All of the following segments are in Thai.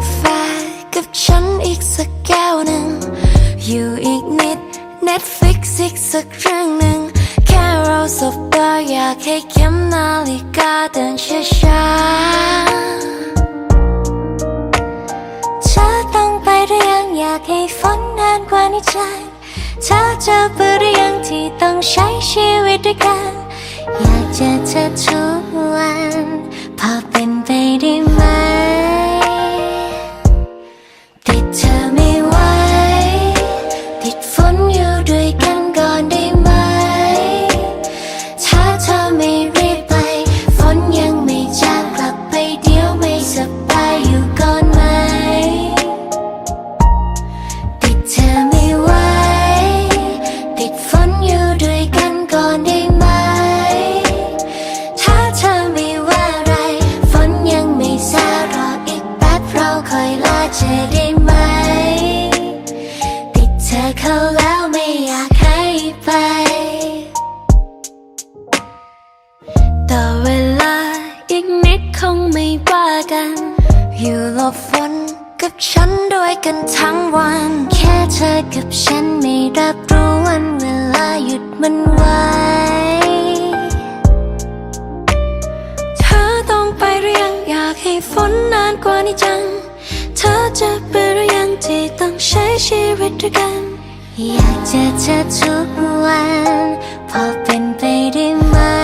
าแฟกับฉันอีกสักแก้วหนึ่ง อยู่อีกนิด Netflix อีกสักเรื่องหนึ่ง แค่เราสบตาอยากให้เข้มนาฬิกาเดินช้าๆฉันต้องไปหรือยังอยากให้ฝนนานกว่านี้จังเธอเจอเปหรือยังที่ต้องใช้ชีวิตด้วยกัน อยากเจอเธอทุกวันพอ กันทั้งวัน แค่เธอกับฉันไม่รับรู้วันเวลาหยุดมันไว้ เธอต้องไปหรือยังอยากให้ฝนนานกว่านี้จัง เธอจะไปหรือยังที่ต้องใช้ชีวิตด้วยกัน อยากจะเจอเธอทุกวัน พอเป็นไปได้ไหม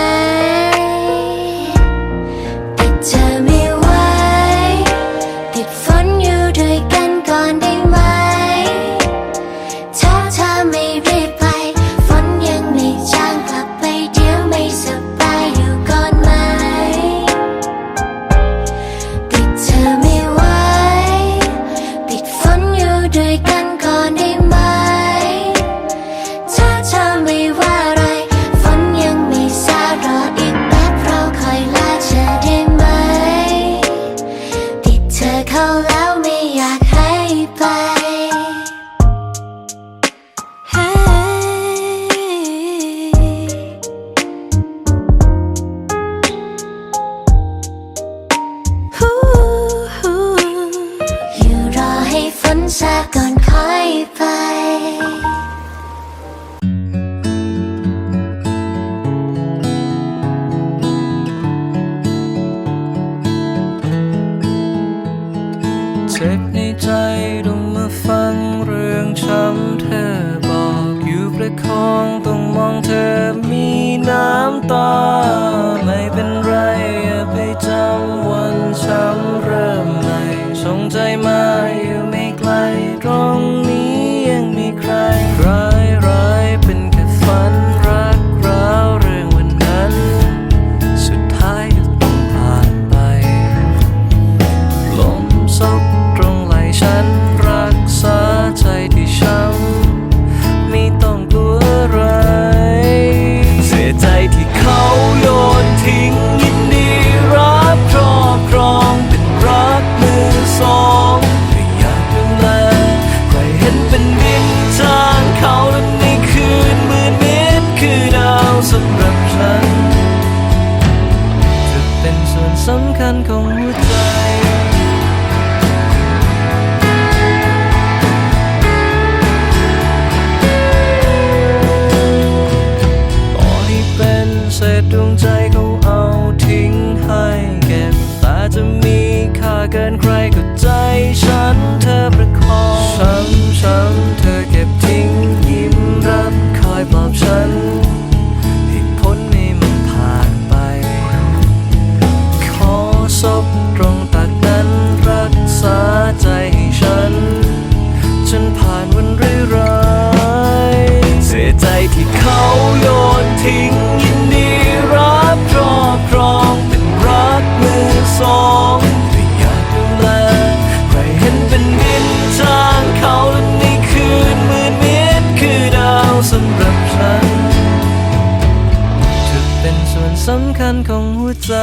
สำคัญของหัวใจ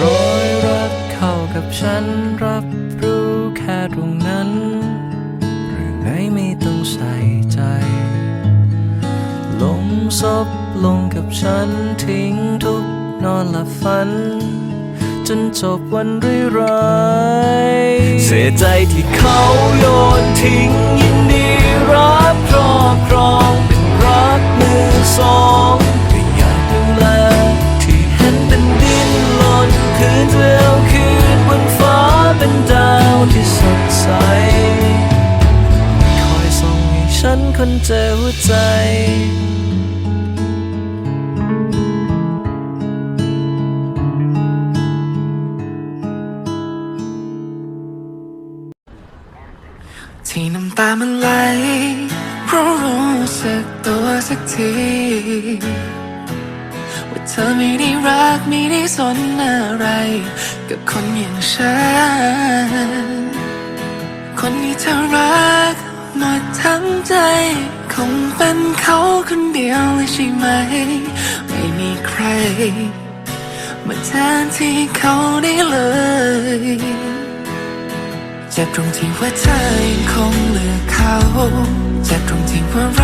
รอยรักเข้ากับฉันรับรู้แค่ตรงนั้น หรือไงไม่ต้องใส่ใจ ลงศพลงกับฉันทิ้งทุกนอนหลับฝัน จนจบวันร้ายๆเสียใจที่เขาโยนทิ้งยินดีรับครอบครองเป็นรักมือสองก็อยากดูแลที่เห็นเป็นดินหล่นคืนเร็วคืนบนฟ้าเป็นดาวที่สดใสคอยส่องให้ฉันคนเจอหัวใจ รู้สึกตัวสักที ว่าเธอไม่ได้รักไม่ได้สนอะไร กับคนอย่างฉัน คนที่เธอรักหมดทั้งใจ คงเป็นเขาคนเดียวเลยใช่ไหม ไม่มีใคร มาแทนที่เขาได้เลยเจ็บตรงที่ว่าเธอยังคงเลือกเขา เจ็บตรงที่ว่าเรา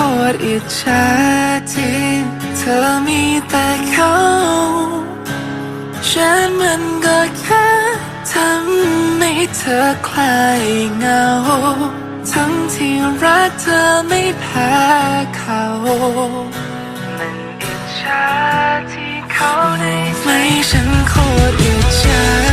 ตรอิจฉาที่เธอมีแต่เขา ฉันมันก็แค่ทำให้เธอคลายเหงา ทั้งที่รักเธอไม่แพ้เขา มันอิจฉาที่เขาได้ไม่ฉันโคตรอิจฉา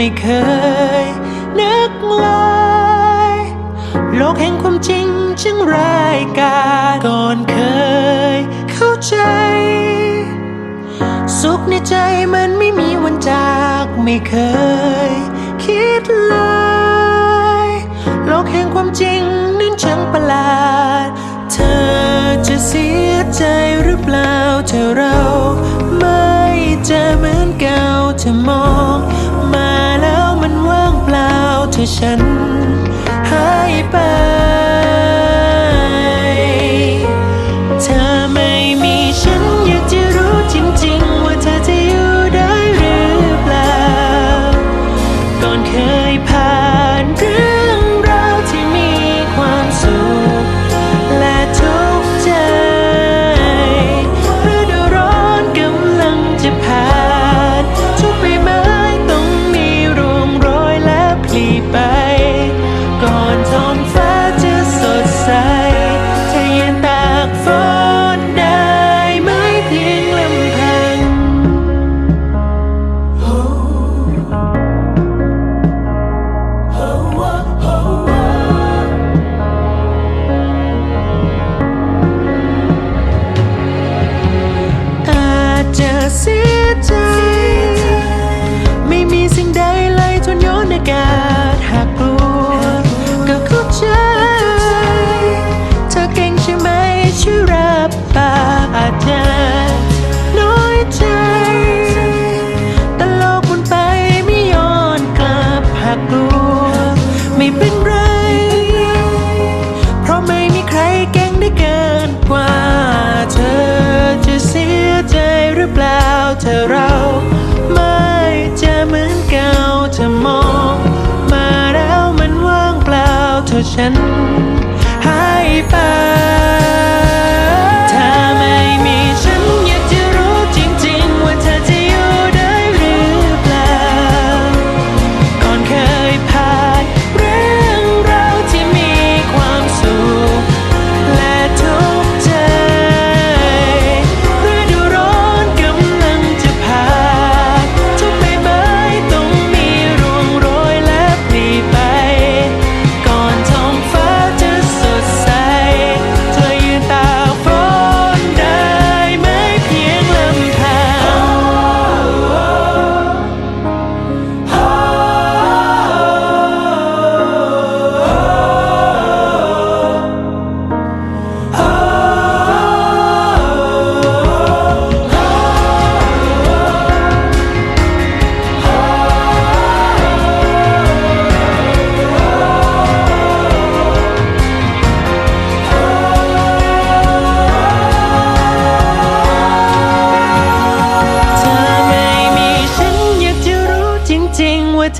ไม่เคยนึกเลยโลกแห่งความจริงช่างร้ายกาจก่อนเคยเข้าใจ สุขในใจมันไม่มีวันจากไม่เคยคิดเลยโลกแห่งความจริงนั้นช่างประหลาด เธอจะเสียใจหรือเปล่าถ้าเรา ไม่จอเหมือนเก่าเธอมองมา มันว่างเปล่าเธอฉันหายไป ถ้าเราไม่จะเหมือนเก่าเธอมองมาแล้วมันว่างเปล่าเธอฉันหายไป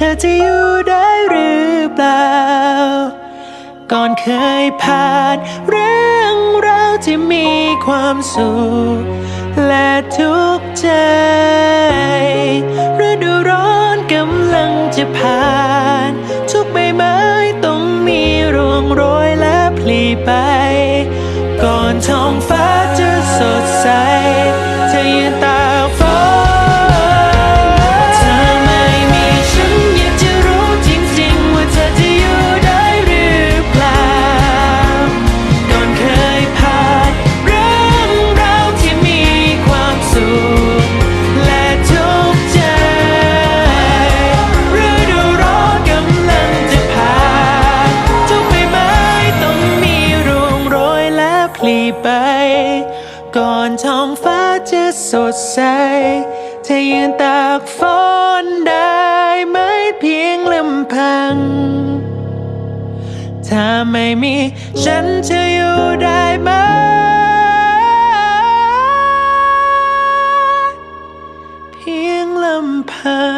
เธอจะอยู่ได้หรือเปล่า ก่อนเคยผ่านเรื่องราวที่มีความสุข และทุกข์ใจฤดูร้อนกำลังจะผ่าน ทุกใบไม้ต้องมีร่วงโรยและพลีไป ก่อนท้องฟ้า ไป ก่อนท้องฟ้าจะสดใสเธอยืนตากฝนได้ไหมเพียงลำพัง ถ้าไม่มีฉันจะอยู่ได้ไหมเพียงลำพัง